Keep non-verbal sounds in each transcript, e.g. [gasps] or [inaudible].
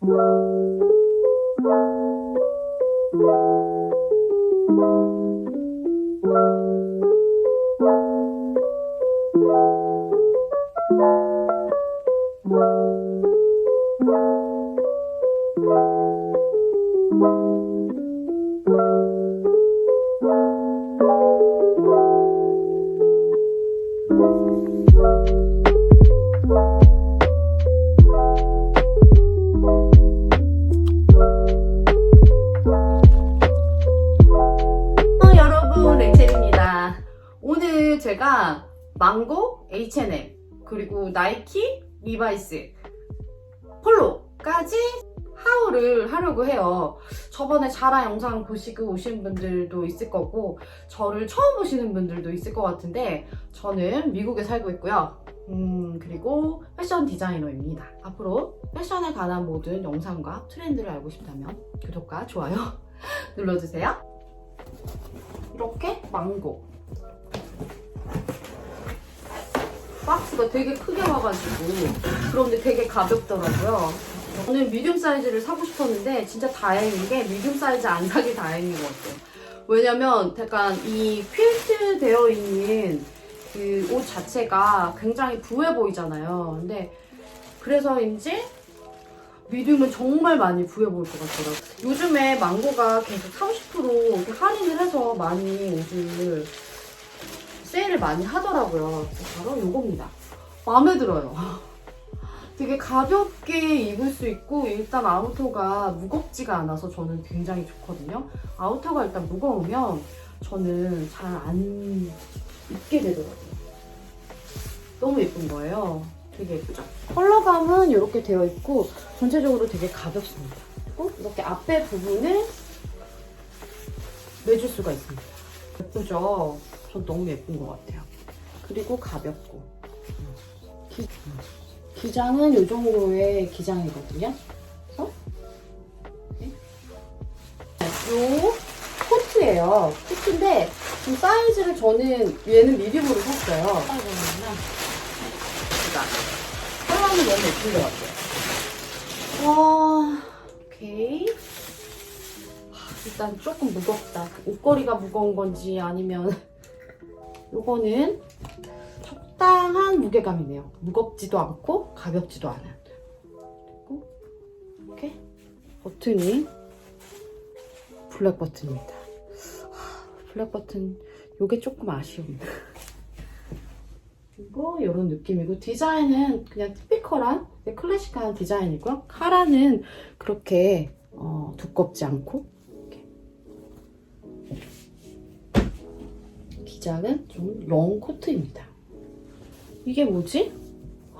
어, 망고, H&M 그리고 나이키, 리바이스, 폴로까지 하울을 하려고 해요. 저번에 자라 영상 보시고 오신 분들도 있을 거고 저를 처음 보시는 분들도 있을 것 같은데 저는 미국에 살고 있고요. 음, 그리고 패션 디자이너입니다. 앞으로 패션에 관한 모든 영상과 트렌드를 알고 싶다면 구독과 좋아요 [laughs] 눌러주세요. 이렇게 망고 박스가 되게 크게 와가지고 그런데 되게 가볍더라고요. 저는 미디움 사이즈를 사고 싶었는데 진짜 다행인 게 미디움 사이즈 안 사기 다행인 것 같아요. 왜냐면 약간 이 퀼트 되어 있는 그 옷 자체가 굉장히 부해 보이잖아요. 근데 그래서인지 미디움은 정말 많이 부해 보일 것 같더라고요. 요즘에 망고가 계속 30% 이렇게 할인을 해서 많이 옷을 세일을 많이 하더라고요. 바로 이겁니다. 마음에 들어요. 되게 가볍게 입을 수 있고 일단 아우터가 무겁지가 않아서 저는 굉장히 좋거든요. 아우터가 일단 무거우면 저는 잘 안 입게 되더라고요. 너무 예쁜 거예요. 되게 예쁘죠? 컬러감은 이렇게 되어 있고 전체적으로 되게 가볍습니다. 그리고 이렇게 앞에 부분을 매줄 수가 있습니다. 예쁘죠? 전 너무 예쁜 것 같아요. 그리고 가볍고. 기, 기장은 이 정도의 기장이거든요. 요 코트예요. 코트인데 지금 사이즈를 저는 얘는 미디움으로 샀어요. 컬러는 너무 예쁜 것 같아요. 와, 오케이. 하, 일단 조금 무겁다. 옷걸이가 무거운 건지 아니면 요거는 적당한 무게감이네요. 무겁지도 않고 가볍지도 않은. 그리고 이렇게 버튼이 블랙 버튼입니다. 하, 블랙 버튼 요게 조금 아쉬운. 그리고 이런 느낌이고 디자인은 그냥 티피컬한 클래식한 디자인이고요. 카라는 그렇게 어, 두껍지 않고 이렇게. 기장은 좀 롱 코트입니다. 이게 뭐지?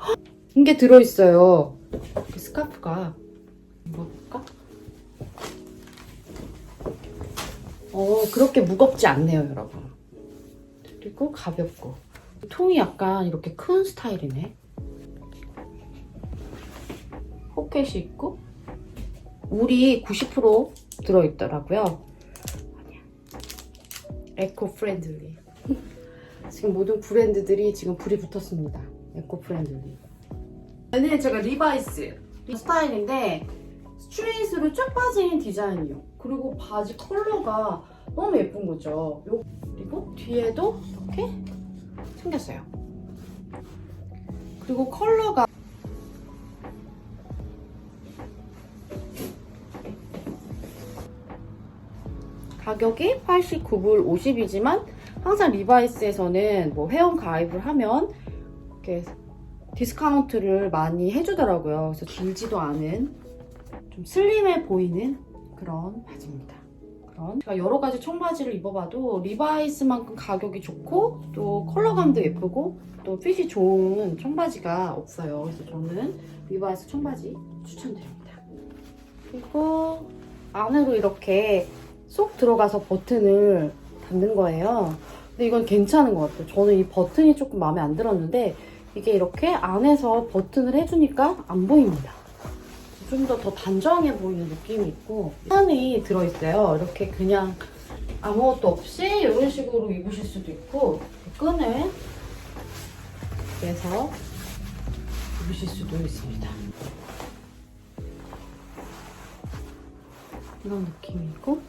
헉! [gasps] 이게 들어있어요. 그 스카프가 뭘까? 어 그렇게 무겁지 않네요, 여러분. 그리고 가볍고. 통이 약간 이렇게 큰 스타일이네. 포켓이 있고 물이 90% 들어있더라고요. 에코 프렌들리. [laughs] 지금 모든 브랜드들이 지금 불이 붙었습니다. 에코 프렌들리. 얘는 제가 리바이스 스타일인데 스트레이트로 쭉 빠지는 디자인이요. 그리고 바지 컬러가 너무 예쁜 거죠. 요- 그리고 뒤에도 이렇게 생겼어요. 그리고 컬러가 가격이 89불 50이지만 항상 리바이스에서는 뭐 회원 가입을 하면 이렇게 디스카운트를 많이 해주더라고요. 그래서 길지도 않은 좀 슬림해 보이는 그런 바지입니다. 그런 제가 여러 가지 청바지를 입어봐도 리바이스만큼 가격이 좋고 또 컬러감도 예쁘고 또 핏이 좋은 청바지가 없어요. 그래서 저는 리바이스 청바지 추천드립니다. 그리고 안으로 이렇게 쏙 들어가서 버튼을 닫는 거예요. 근데 이건 괜찮은 것 같아요. 저는 이 버튼이 조금 마음에 안 들었는데 이게 이렇게 안에서 버튼을 해주니까 안 보입니다. 좀 더 더 단정해 보이는 느낌이 있고 끈이 들어있어요. 이렇게 그냥 아무것도 없이 이런 식으로 입으실 수도 있고 끈을 내서 입으실 수도 있습니다. 이런 느낌이고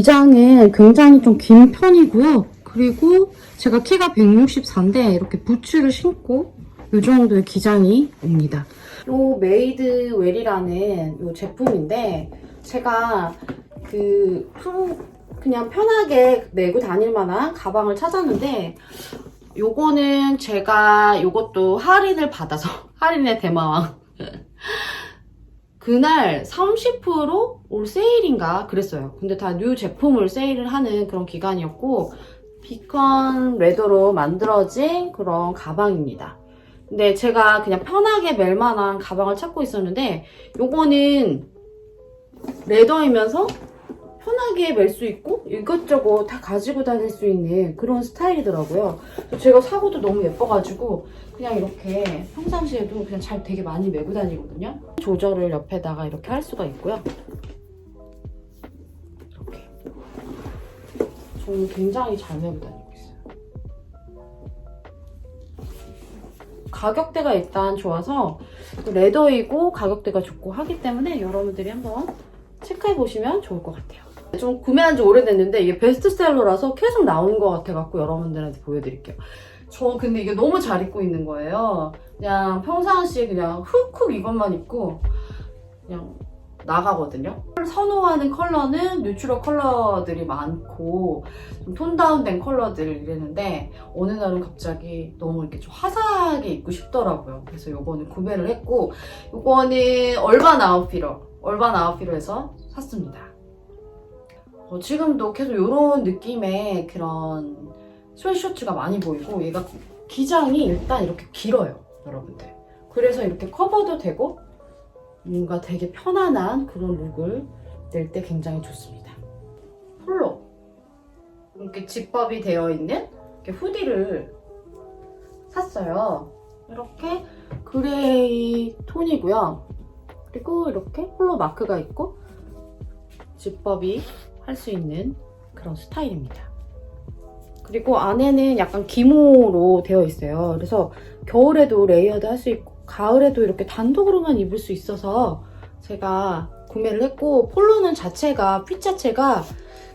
기장은 굉장히 좀 긴 편이고요. 그리고 제가 키가 164인데 이렇게 부츠를 신고 이 정도의 기장이 옵니다. 요 메이드 웰이라는 요 제품인데 제가 그 품- 그냥 편하게 메고 다닐 만한 가방을 찾았는데 요거는 제가 요것도 할인을 받아서 [laughs] 할인의 대마왕 그날 30%올 세일인가 그랬어요. 근데 다 뉴 제품을 세일을 하는 그런 기간이었고 비컨 레더로 만들어진 그런 가방입니다. 근데 제가 그냥 편하게 멜 만한 가방을 찾고 있었는데 요거는 레더이면서 편하게 멜 수 있고 이것저것 다 가지고 다닐 수 있는 그런 스타일이더라고요. 제가 사고도 너무 예뻐가지고 그냥 이렇게 평상시에도 그냥 잘 되게 많이 메고 다니거든요. 조절을 옆에다가 이렇게 할 수가 있고요. 이렇게. 저는 굉장히 잘 메고 다니고 있어요. 가격대가 일단 좋아서 또 레더이고 가격대가 좋고 하기 때문에 여러분들이 한번 체크해 보시면 좋을 것 같아요. 좀 구매한 지 오래됐는데 이게 베스트셀러라서 계속 나오는 것 같아갖고 여러분들한테 보여드릴게요. 저 근데 이게 너무 잘 입고 있는 거예요. 그냥 평상시에 그냥 훅훅 이것만 입고 그냥 나가거든요. 선호하는 컬러는 뉴트럴 컬러들이 많고 좀 톤다운된 컬러들 이랬는데 어느 날은 갑자기 너무 이렇게 좀 화사하게 입고 싶더라고요. 그래서 요거는 구매를 했고 요거는 얼반 아웃피러 얼반 아웃피러에서 샀습니다. 어, 지금도 계속 이런 느낌의 그런 스웨셔츠가 많이 보이고 얘가 기장이 일단 이렇게 길어요 여러분들. 그래서 이렇게 커버도 되고 뭔가 되게 편안한 그런 룩을 낼 때 굉장히 좋습니다. 폴로. 이렇게 집밥이 되어 있는 이렇게 후디를 샀어요. 이렇게 그레이 톤이고요. 그리고 이렇게 폴로 마크가 있고 집밥이 할 수 있는 그런 스타일입니다 그리고 안에는 약간 기모로 되어 있어요. 그래서 겨울에도 레이어드 할 수 있고 가을에도 이렇게 단독으로만 입을 수 있어서 제가 구매를 했고 폴로는 자체가 핏 자체가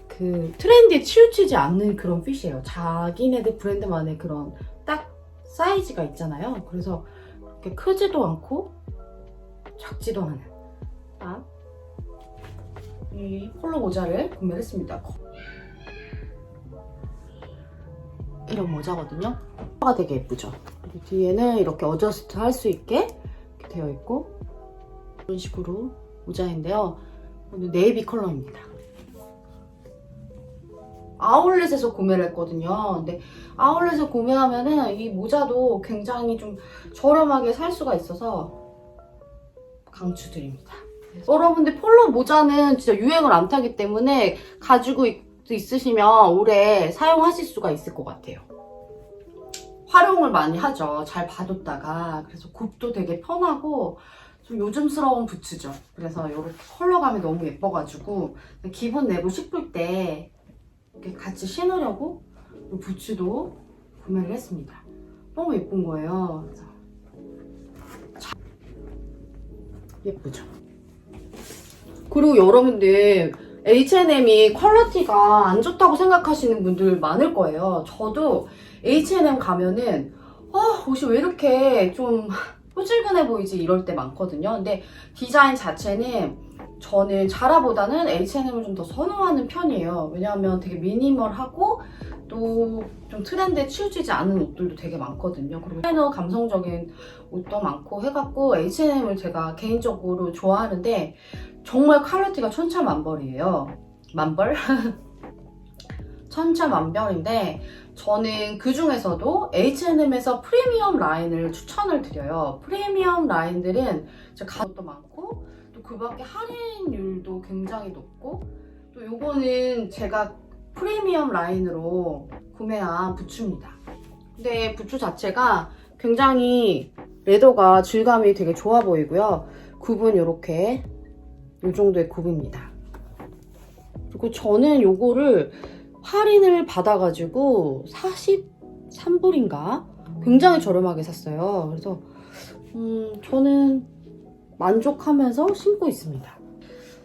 그 트렌드에 치우치지 않는 그런 핏이에요. 자기네들 브랜드만의 그런 딱 사이즈가 있잖아요. 그래서 그렇게 크지도 않고 작지도 않은 딱 이 폴로 모자를 구매를 했습니다. 이런 모자거든요. 가 되게 예쁘죠. 뒤에는 이렇게 어저스트 할 수 있게 되어 있고 이런 식으로 모자인데요. 오늘 네이비 컬러입니다. 아울렛에서 구매를 했거든요. 근데 아울렛에서 구매하면은 이 모자도 굉장히 좀 저렴하게 살 수가 있어서 강추드립니다. 여러분들 폴로 모자는 진짜 유행을 안 타기 때문에 가지고 있, 있으시면 오래 사용하실 수가 있을 것 같아요. 활용을 많이 하죠. 잘 봐뒀다가. 그래서 굽도 되게 편하고 좀 요즘스러운 부츠죠. 그래서 이렇게 컬러감이 너무 예뻐가지고 기분 내고 싶을 때 이렇게 같이 신으려고 이 부츠도 구매를 했습니다. 너무 예쁜 거예요. 예쁘죠. 그리고 여러분들 H&M이 퀄리티가 안 좋다고 생각하시는 분들 많을 거예요. 저도 H&M 가면은 아 옷이 왜 이렇게 좀 후질근해 보이지 이럴 때 많거든요. 근데 디자인 자체는 저는 자라보다는 H&M을 좀 더 선호하는 편이에요. 왜냐하면 되게 미니멀하고 또 좀 트렌드에 치우치지 않은 옷들도 되게 많거든요. 그리고 디자이너 감성적인 옷도 많고 해갖고 H&M을 제가 개인적으로 좋아하는데 정말 퀄리티가 천차만별이에요. 만벌? [laughs] 천차만별인데 저는 그 중에서도 H&M에서 프리미엄 라인을 추천을 드려요. 프리미엄 라인들은 가격도 많고 또 그 밖에 할인율도 굉장히 높고 또 요거는 제가 프리미엄 라인으로 구매한 부츠입니다. 근데 부츠 자체가 굉장히 레더가 질감이 되게 좋아 보이고요. 굽은 이렇게 이 정도의 굽입니다. 그리고 저는 요거를 할인을 받아가지고 43불인가? 굉장히 저렴하게 샀어요. 그래서, 음, 저는 만족하면서 신고 있습니다.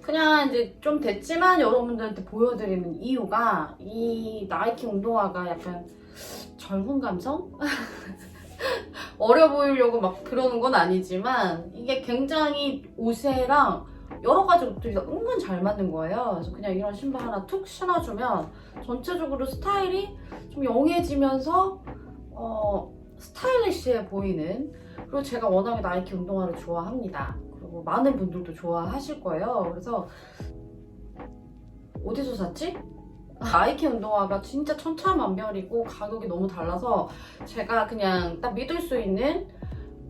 그냥 이제 좀 됐지만 여러분들한테 보여드리는 이유가 이 나이키 운동화가 약간 젊은 감성? [laughs] 어려 보이려고 막 그러는 건 아니지만 이게 굉장히 옷에랑 여러 가지 옷들이 은근 잘 맞는 거예요. 그래서 그냥 이런 신발 하나 툭 신어주면 전체적으로 스타일이 좀 영해지면서 어, 스타일리시해 보이는 그리고 제가 워낙에 나이키 운동화를 좋아합니다. 그리고 많은 분들도 좋아하실 거예요. 그래서 어디서 샀지? 나이키 운동화가 진짜 천차만별이고 가격이 너무 달라서 제가 그냥 딱 믿을 수 있는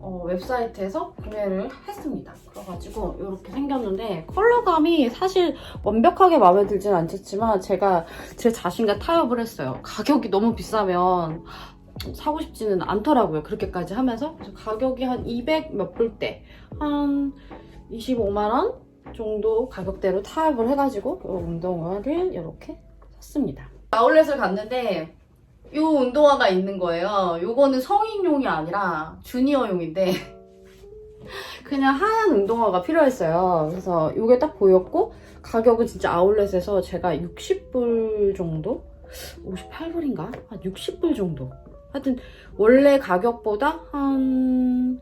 어, 웹사이트에서 구매를 했습니다. 그래가지고 이렇게 생겼는데 컬러감이 사실 완벽하게 마음에 들진 않겠지만 제가 제 자신과 타협을 했어요. 가격이 너무 비싸면 사고 싶지는 않더라고요. 그렇게까지 하면서 가격이 한 200 몇 불대 한 25만 원 정도 가격대로 타협을 해가지고 이 운동화를 이렇게 샀습니다. 아울렛을 갔는데 이 운동화가 있는 거예요. 요거는 성인용이 아니라 주니어용인데 [laughs] 그냥 하얀 운동화가 필요했어요. 그래서 이게 딱 보였고 가격은 진짜 아울렛에서 제가 60불 정도? 58불인가? 한 60불 정도. 하여튼 원래 가격보다 한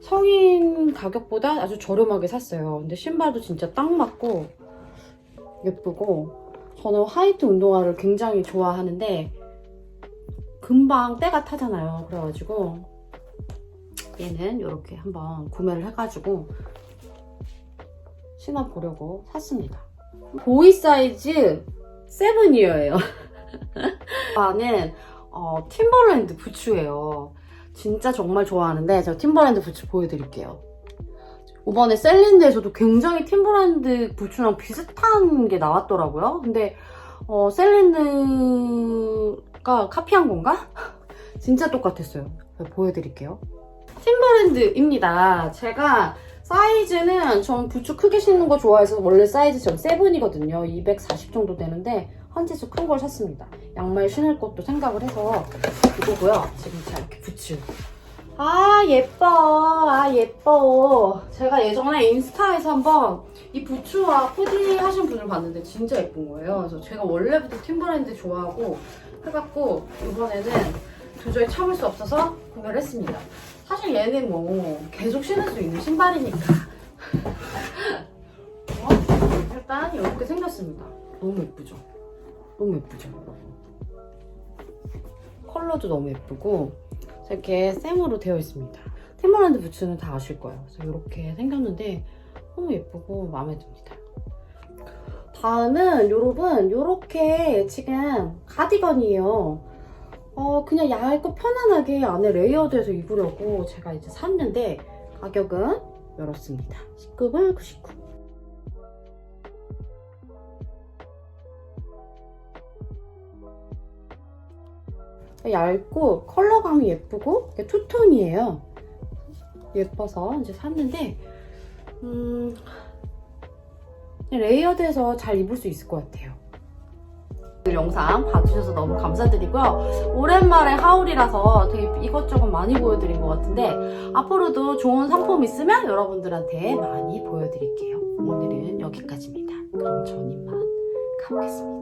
성인 가격보다 아주 저렴하게 샀어요. 근데 신발도 진짜 딱 맞고 예쁘고 저는 화이트 운동화를 굉장히 좋아하는데 금방 때가 타잖아요. 그래가지고 얘는 이렇게 한번 구매를 해가지고 신어보려고 샀습니다. 보이 사이즈 7이어예요. 저는 [laughs] 어, 팀버랜드 부츠예요. 진짜 정말 좋아하는데 제가 팀버랜드 부츠 보여드릴게요. 이번에 셀린드에서도 굉장히 팀버랜드 부츠랑 비슷한 게 나왔더라고요. 근데 어, 셀린드 가 카피한 건가? [laughs] 진짜 똑같았어요. 보여드릴게요. 팀버랜드입니다. 제가 사이즈는 전 부츠 크게 신는 거 좋아해서 원래 사이즈 전 세븐이거든요. 240 정도 되는데 한지수 큰 걸 샀습니다. 양말 신을 것도 생각을 해서 이거고요. 지금 제가 이렇게 부츠. 아 예뻐. 아 예뻐. 제가 예전에 인스타에서 한번 이 부츠와 코디 하신 분을 봤는데 진짜 예쁜 거예요. 그래서 제가 원래부터 팀버랜드 좋아하고 해갖고 이번에는 도저히 참을 수 없어서 구매를 했습니다. 사실 얘는 뭐 계속 신을 수 있는 신발이니까. 어, 일단 이렇게 생겼습니다. 너무 예쁘죠? 너무 예쁘죠? 컬러도 너무 예쁘고 이렇게 쌤으로 되어 있습니다. 팀버랜드 부츠는 다 아실 거예요. 그래서 이렇게 생겼는데 너무 예쁘고 마음에 듭니다. 다음은 여러분 이렇게 지금 가디건이에요. 어 그냥 얇고 편안하게 안에 레이어드해서 입으려고 제가 이제 샀는데 가격은 이렇습니다. 19불 99. 얇고 컬러감이 예쁘고 투톤이에요. 예뻐서 이제 샀는데 음, 레이어드해서 잘 입을 수 있을 것 같아요. 영상 봐주셔서 너무 감사드리고요. 오랜만에 하울이라서 되게 이것저것 많이 보여드린 것 같은데 앞으로도 좋은 상품 있으면 여러분들한테 많이 보여드릴게요. 오늘은 여기까지입니다. 그럼 저는 이만 가보겠습니다.